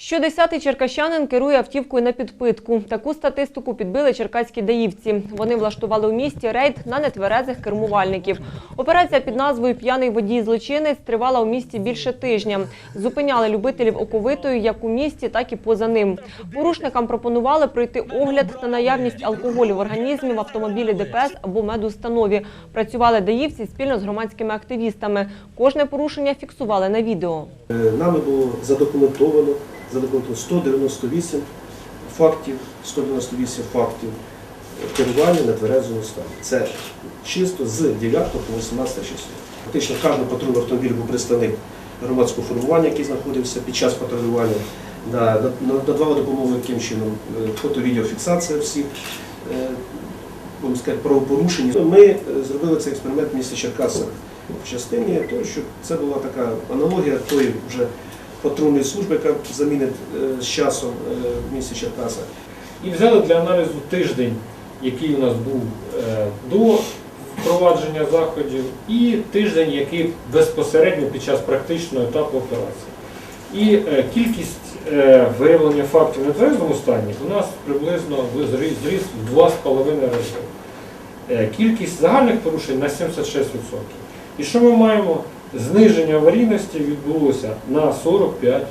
Щодесятий черкащанин керує автівкою на підпитку. Таку статистику підбили черкаські даївці. Вони влаштували у місті рейд на нетверезих кермувальників. Операція під назвою П'яний водій злочинець тривала у місті більше тижня. Зупиняли любителів оковитою як у місті, так і поза ним. Порушникам пропонували пройти огляд на наявність алкоголю в організмі в автомобілі ДПС або медустанові. Працювали даївці спільно з громадськими активістами. Кожне порушення фіксували на відео. Е, Нами було задокументовано, задокументовано 198 фактів, 198 фактів керування на тверезому стані. Це чисто з 9 по 18 число. Фактично кожен патрульний автомобіль був представник громадського формування, який знаходився під час патрулювання. Да, на- Надавали допомогу яким чином Е, фото-відеофіксація всіх е, сказати, правопорушень. Ми е, зробили цей експеримент в місті Черкасах в частині того, що це була така аналогія тої вже патрульної служби, яка замінить е, з часом е, в місті Черкасах. І взяли для аналізу тиждень, який у нас був е, до впровадження заходів, і тиждень, який безпосередньо під час практичного етапу операції. І е, кількість е, виявлення фактів на тверезому стані у нас приблизно зріс в 2,5 рази. Е, Кількість загальних порушень на 76%. І що ми маємо? Зниження аварійності відбулося на 45%.